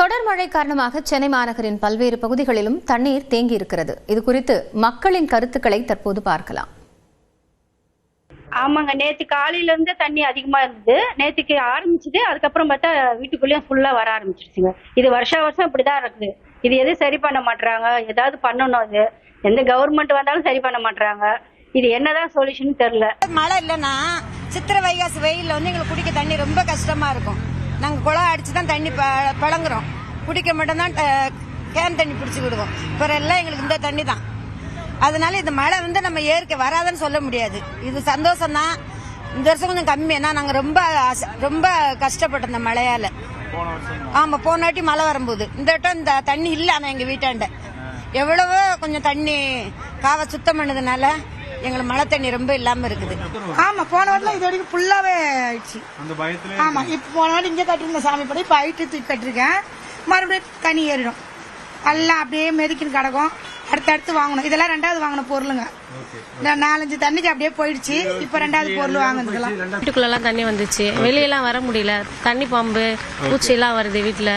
தொடர் மழை காரணமாக சென்னை மாநகரின் பல்வேறு பகுதிகளிலும் தண்ணீர் தேங்கி இருக்கிறது இது குறித்து மக்களின் கருத்துக்களை தற்போது பார்க்கலாம். ஆமாங்க நேத்து காலையில இருந்தே தண்ணி அதிகமா இருந்தது. நேத்துக்கு ஆரம்பிச்சது அதுக்கப்புறம் பார்த்தா வீட்டுக்குள்ளேயும் ஃபுல்லா வர ஆரம்பிச்சிருச்சுங்க. இது வருஷா வருஷம் இப்படிதான் இருக்குது. இது எதுவும் சரி பண்ண மாட்றாங்க? ஏதாவது பண்ணணும் அது. எந்த கவர்மெண்ட் வந்தாலும் சரி பண்ண மாட்றாங்க. இது என்னதான் சொல்யூஷன் தெரியல. மழை இல்லைன்னா சித்திரை வைகாசி வெயில்ல வந்து எங்களுக்கு குடிக்க தண்ணி ரொம்ப கஷ்டமா இருக்கும். நாங்கள் குளம் அடிச்சு தான் தண்ணி ப- பழங்குறோம். குடிக்க மட்டும்தான் கேன் தண்ணி பிடிச்சி விடுவோம். பிற எல்லாம் எங்களுக்கு இந்த தண்ணி தான். அதனால இந்த மழை வந்து நம்ம இயற்கை வராதுன்னு சொல்ல முடியாது. இது சந்தோஷம் தான். இந்த வருஷம் கொஞ்சம் கம்மி. ஏன்னா நாங்கள் ரொம்ப ரொம்ப கஷ்டப்பட்டோம் இந்த மழையால். ஆமாம் போன வாட்டி மழை வரும்போது. இந்த வட்டம் இந்த தண்ணி இல்லை ஆனால் எங்கள் வீட்டாண்ட. எவ்வளவோ கொஞ்சம் தண்ணி காவை சுத்தம் பண்ணதுனால எங்களுக்கு மழை தண்ணி ரொம்ப இல்லாம இருக்குது. ஆமா போன வாட்டில இது வரைக்கும் ஃபுல்லாவே ஆயிடுச்சு. அந்த பயத்துல ஆமா இப்ப போன வாட்டி இங்க கட்டிருந்த சாமி படம் இப்ப ஹைட்டு தூக்கி கட்டிருக்கேன். மறுபடியும் தண்ணி ஏறிடும். எல்லாம் அப்படியே மெதிக்கின்னு கிடக்கும். அடுத்தடுத்து வாங்கணும். இதெல்லாம் ரெண்டாவது வாங்கின பொருளுங்க. இந்த நாலஞ்சு தண்ணிக்கு அப்படியே போயிடுச்சு. இப்ப ரெண்டாவது பொருள் வாங்கினதுக்கெல்லாம் வீட்டுக்குள்ளெல்லாம் தண்ணி வந்துச்சு. வெளியெல்லாம் வர முடியல. தண்ணி பாம்பு பூச்சி எல்லாம் வருது வீட்டுல.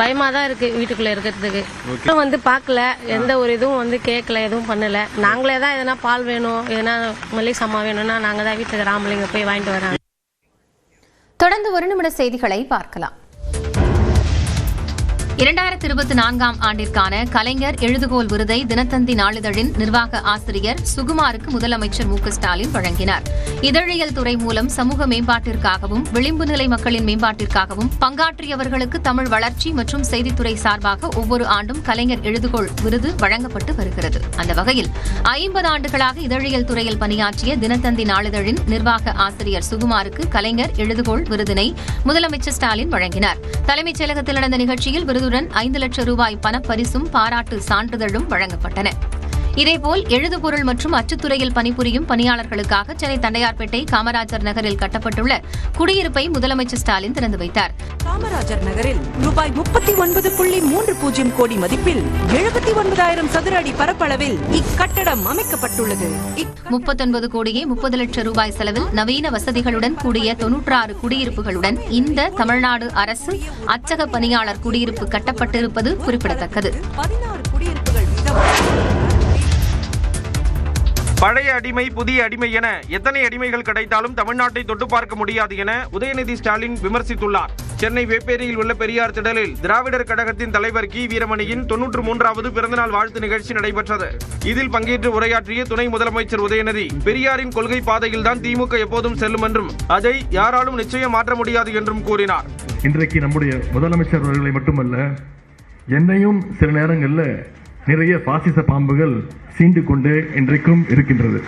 பயமா தான் இருக்கு வீட்டுக்குள்ள இருக்கிறதுக்கு. யாரும் வந்து பார்க்கல எந்த ஒரு இதுவும் வந்து கேட்கல எதுவும் பண்ணல. நாங்களே தான் எதனா பால் வேணும் எதனா மளிகை சாமான் வேணும்னா நாங்க தான் வீட்டுக்கு ராமலிங்க போய் வாங்கிட்டு வரோம் தொடர்ந்து ஒரு நிமிட செய்திகளை பார்க்கலாம். இரண்டாயிரத்தி இருபத்தி நான்காம் ஆண்டிற்கான கலைஞர் எழுதுகோல் விருதை தினத்தந்தி நாளிதழின் நிர்வாக ஆசிரியர் சுகுமாருக்கு முதலமைச்சர் மு ஸ்டாலின் வழங்கினார். இதழியல் துறை மூலம் சமூக மேம்பாட்டிற்காகவும் விளிம்பு நிலை மக்களின் மேம்பாட்டிற்காகவும் பங்காற்றியவர்களுக்கு தமிழ் வளர்ச்சி மற்றும் செய்தித்துறை சார்பாக ஒவ்வொரு ஆண்டும் கலைஞர் எழுதுகோள் விருது வழங்கப்பட்டு வருகிறது. அந்த வகையில் ஐம்பது ஆண்டுகளாக இதழியல் துறையில் பணியாற்றிய தினத்தந்தி நாளிதழின் நிர்வாக ஆசிரியர் சுகுமாருக்கு கலைஞர் எழுதுகோள் விருதினை முதலமைச்சர் ஸ்டாலின் வழங்கினார். தலைமைச் செயலகத்தில் நடந்த நிகழ்ச்சியில் விருதுடன் ஐந்து லட்சம் ரூபாய் பணப்பரிசும் பாராட்டு சான்றிதழும் வழங்கப்பட்டன. இதேபோல் எழுதுபொருள் மற்றும் அச்சுத்துறையில் பணிபுரியும் பணியாளர்களுக்காக சென்னை தண்டையார்பேட்டை காமராஜர் நகரில் கட்டப்பட்டுள்ள குடியிருப்பை முதலமைச்சர் ஸ்டாலின் திறந்து வைத்தார். காமராஜர் நகரில் ரூபாய் முப்பத்தி ஒன்பது புள்ளி மூன்று பூஜ்ஜியம் கோடி மதிப்பில் எழுபத்தி ஒன்பதாயிரம் சதுர அடி பரப்பளவில் இக்கட்டடம் அமைக்கப்பட்டுள்ளது. முப்பத்தொன்பது கோடியே முப்பது லட்சம் ரூபாய் செலவில் நவீன வசதிகளுடன் கூடிய தொன்னூற்றாறு குடியிருப்புகளுடன் இந்த தமிழ்நாடு அரசு அச்சக பணியாளர் குடியிருப்பு கட்டப்பட்டிருப்பது குறிப்பிடத்தக்கது. பதினாறு குடியிருப்புகள் பழைய அடிமை புதிய அடிமை என எத்தனை அடிமைகள் கிடைத்தாலும் தமிழ்நாட்டை தொட்டு பார்க்க முடியாது என உதயநிதி ஸ்டாலின் விமர்சித்துள்ளார். சென்னை வேப்பேரியில் உள்ள பெரியார் திடலில் திராவிடர் கழகத்தின் தலைவர் கி. வீரமணியின் தொன்னூற்று மூன்றாவது பிறந்தநாள் வாழ்த்து நிகழ்ச்சி நடைபெற்றது. இதில் பங்கேற்று உரையாற்றிய துணை முதலமைச்சர் உதயநிதி பெரியாரின் கொள்கை பாதையில்தான் திமுக எப்போதும் செல்லும் என்றும் அதை யாராலும் நிச்சயம் மாற்ற முடியாது என்றும் கூறினார். இன்றைக்கு நம்முடைய முதலமைச்சர் அவர்களை மட்டுமல்ல என்னையும் சில நேரங்களில் நிறைய பாசிச பாம்புகள் சீண்டு கொண்டே இன்றைக்கும் இருக்கின்றது.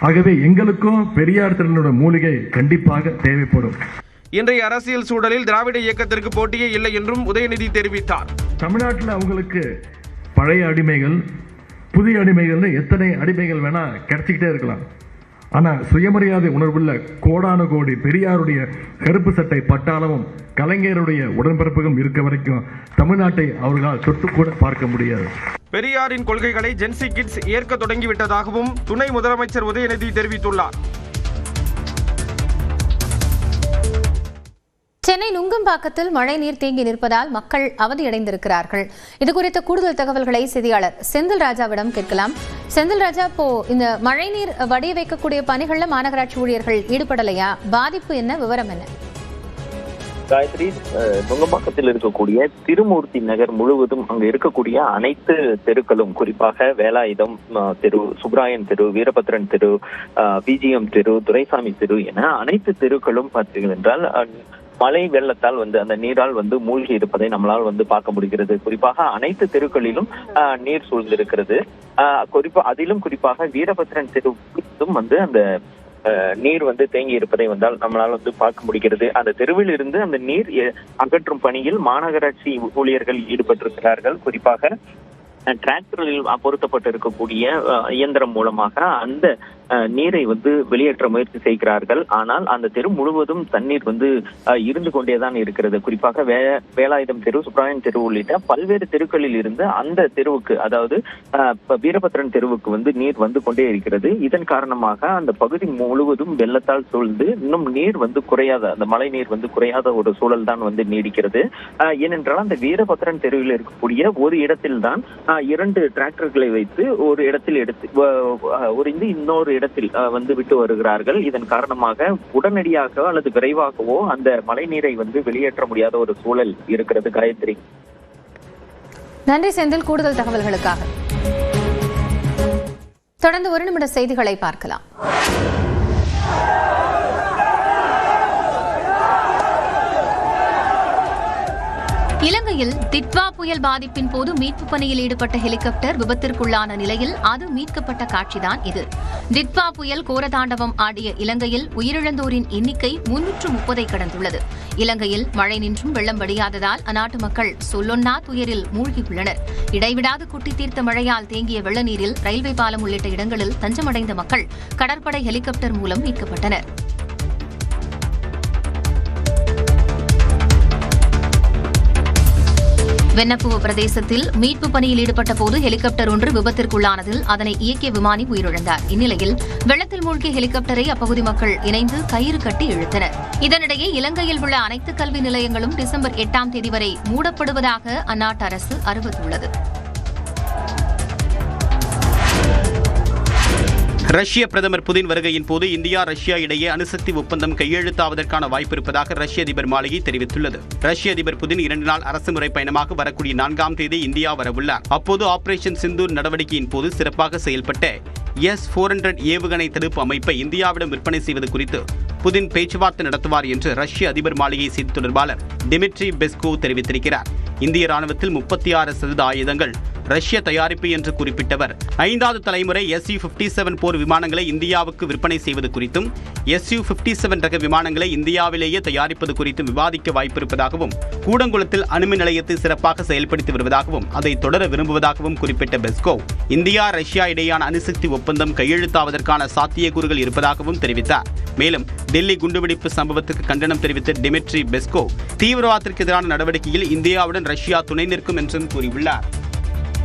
ஆகவே எங்களுக்கும் பெரியார் திறனோட மூலிகை கண்டிப்பாக தேவைப்படும். இன்றைய அரசியல் சூழலில் திராவிட இயக்கத்திற்கு போட்டியே இல்லை என்றும் உதயநிதி தெரிவித்தார். தமிழ்நாட்டில் அவங்களுக்கு பழைய அடிமைகள் புதிய அடிமைகள்னு எத்தனை அடிமைகள் வேணா கிடைச்சிக்கிட்டே இருக்கலாம். ஆனா சுயமரியாதை உணர்வுள்ள கோடானு கோடி பெரியாருடைய கருப்பு சட்டை பட்டாளமும் கலைஞருடைய உடன்பிறப்புகளும் இருக்க வரைக்கும் தமிழ்நாட்டை அவர்களால் தொட்டு கூட பார்க்க முடியாது. பெரியாரின் கொள்கைகளை ஜென்சி கிட்ஸ் ஏற்க தொடங்கிவிட்டதாகவும் துணை முதலமைச்சர் உதயநிதி தெரிவித்துள்ளார். சென்னை நுங்கம்பாக்கத்தில் மழைநீர் தேங்கி நிற்பதால் மக்கள் அவதியடைந்திருக்கிறார்கள். இது குறித்த கூடுதல் தகவல்களை செய்தியாளர் செந்தில் ராஜாவிடம் கேட்கலாம். செந்தில் ராஜா இப்போ இந்த மழைநீர் வடிய வைக்கக்கூடிய பணிகள்ல மாநகராட்சி ஊழியர்கள் ஈடுபடலையா? பாதிப்பு என்ன? விவரம் என்ன? காயத்ரி அஹ், நுங்கம்பாக்கத்தில் இருக்கக்கூடிய திருமூர்த்தி நகர் முழுவதும் அங்கு இருக்கக்கூடிய அனைத்து தெருக்களும் குறிப்பாக வேலாயுதம் தெரு சுப்ராயன் தெரு வீரபத்ரன் தெரு பிஜிஎம் தெரு துரைசாமி தெரு என அனைத்து தெருக்களும் பார்த்தீர்கள் என்றால் மழை வெள்ளத்தால் வந்து அந்த நீரால் வந்து மூழ்கி இருப்பதை நம்மளால் வந்து பார்க்க முடிகிறது. குறிப்பாக அனைத்து தெருக்களிலும் நீர் சூழ்ந்திருக்கிறது. குறிப்பா அதிலும் குறிப்பாக வீரபத்ரன் தெரு வந்து அந்த நீர் வந்து தேங்கி இருப்பதை வந்தால் நம்மளால் வந்து பார்க்க முடிகிறது. அந்த தெருவில் இருந்து அந்த நீர் அகற்றும் பணியில் மாநகராட்சி ஊழியர்கள் ஈடுபட்டிருக்கிறார்கள். குறிப்பாக அஹ், டிராக்டரில் பொருத்தப்பட்டிருக்கக்கூடிய அஹ், இயந்திரம் மூலமாக அந்த நீரை வந்து வெளியேற்ற முயற்சி செய்கிறார்கள். ஆனால் அந்த தெரு முழுவதும் தண்ணீர் வந்து இருந்து கொண்டேதான் இருக்கிறது. குறிப்பாக வே வேலாயுதம் தெரு சுப்ராயன் தெரு உள்ளிட்ட பல்வேறு தெருக்களில் இருந்து அந்த தெருவுக்கு அதாவது வீரபத்ரன் தெருவுக்கு வந்து நீர் வந்து கொண்டே இருக்கிறது. இதன் காரணமாக அந்த பகுதி முழுவதும் வெள்ளத்தால் சூழ்ந்து இன்னும் நீர் வந்து குறையாத அந்த மழை நீர் வந்து குறையாத ஒரு சூழல் தான் வந்து நீடிக்கிறது. ஏனென்றால் அந்த வீரபத்ரன் தெருவில் இருக்கக்கூடிய ஒரு இடத்தில் தான் இரண்டு டிராக்டர்களை வைத்து ஒரு இடத்தில் எடுத்து ஒரு இந்த இன்னொரு இடத்தில் வந்து விட்டு வருகிறார்கள். இதன் காரணமாக உடனடியாக அல்லது விரைவாகவோ அந்த மழை நீரை வந்து வெளியேற்ற முடியாத ஒரு சூழல் இருக்கிறது. காயத்ரி. நன்றி செந்தில். கூடுதல் தகவல்களுக்காக. தொடர்ந்து ஒரு நிமிட செய்திகளை பார்க்கலாம். இலங்கையில் திட்வா புயல் பாதிப்பின் போது மீட்பு பணியில் ஈடுபட்ட ஹெலிகாப்டர் விபத்திற்குள்ளான நிலையில் அது மீட்கப்பட்ட காட்சிதான் இது. திட்வா புயல் கோரதாண்டவம் ஆடிய இலங்கையில் உயிரிழந்தோரின் எண்ணிக்கை முன்னூற்று முப்பதை கடந்துள்ளது. இலங்கையில் மழை நின்றும் வெள்ளம் வடியாததால் அந்நாட்டு மக்கள் சொல்லொன்னா துயரில் மூழ்கியுள்ளனர். இடைவிடாது குட்டி தீர்த்த மழையால் தேங்கிய வெள்ள நீரில் ரயில்வே பாலம் உள்ளிட்ட இடங்களில் தஞ்சமடைந்த மக்கள் கடற்படை ஹெலிகாப்டர் மூலம் மீட்கப்பட்டனா் வெண்ணப்புவ பிரதேசத்தில் மீட்பு பணியில் ஈடுபட்ட போது ஹெலிகாப்டர் ஒன்று விபத்திற்குள்ளானதில் அதனை இயக்கிய விமானி உயிரிழந்தார். இந்நிலையில் வெள்ளத்தில் மூழ்கிய ஹெலிகாப்டரை அப்பகுதி மக்கள் இணைந்து கயிறு கட்டி இழுத்தனர். இதனிடையே இலங்கையில் உள்ள அனைத்து கல்வி நிலையங்களும் டிசம்பர் எட்டாம் தேதி வரை மூடப்படுவதாக அந்நாட்டு அரசு அறிவித்துள்ளது. ரஷ்ய பிரதமர் புதின் வருகையின் போது இந்தியா ரஷ்யா இடையே அணுசக்தி ஒப்பந்தம் கையெழுத்தாவதற்கான வாய்ப்பு இருப்பதாக ரஷ்ய அதிபர் மாளிகை தெரிவித்துள்ளது. ரஷ்ய அதிபர் புதின் இரண்டு நாள் அரசுமுறை பயணமாக வரக்கூடிய நான்காம் தேதி இந்தியா வரவுள்ளார். அப்போது ஆபரேஷன் சிந்தூர் நடவடிக்கையின் போது சிறப்பாக செயல்பட்ட எஸ் போர் ஹண்ட்ரட் ஏவுகணை தடுப்பு அமைப்பை இந்தியாவிடம் விற்பனை செய்வது குறித்து புதின் பேச்சுவார்த்தை நடத்துவார் என்று ரஷ்ய அதிபர் மாளிகை செய்தி தொடர்பாளர் டிமிட்ரி பெஸ்கோவ் தெரிவித்திருக்கிறார். இந்திய ராணுவத்தில் முப்பத்தி ஆறு சதவீத ஆயுதங்கள் ரஷ்ய தயாரிப்பு என்று குறிப்பிட்டவர். ஐந்தாவது தலைமுறை எஸ்யூ பிப்டி செவன் போர் விமானங்களை இந்தியாவுக்கு விற்பனை செய்வது குறித்தும் எஸ்யூ பிப்டி செவன் ரக விமானங்களை இந்தியாவிலேயே தயாரிப்பது குறித்தும் விவாதிக்க வாய்ப்பிருப்பதாகவும் கூடங்குளத்தில் அணுமின் நிலையத்தை சிறப்பாக செயல்படுத்தி வருவதாகவும் அதை தொடர விரும்புவதாகவும் குறிப்பிட்ட பெஸ்கோ இந்தியா ரஷ்யா இடையேயான அணுசக்தி ஒப்பந்தம் கையெழுத்தாவதற்கான சாத்தியக்கூறுகள் இருப்பதாகவும் தெரிவித்தார். மேலும் டெல்லி குண்டுவெடிப்பு சம்பவத்துக்கு கண்டனம் தெரிவித்த டிமிட்ரி பெஸ்கோ தீவிரவாதத்திற்கு எதிரான நடவடிக்கையில் இந்தியாவுடன் ரஷ்யா துணை நிற்கும் என்றும் கூறியுள்ளார்.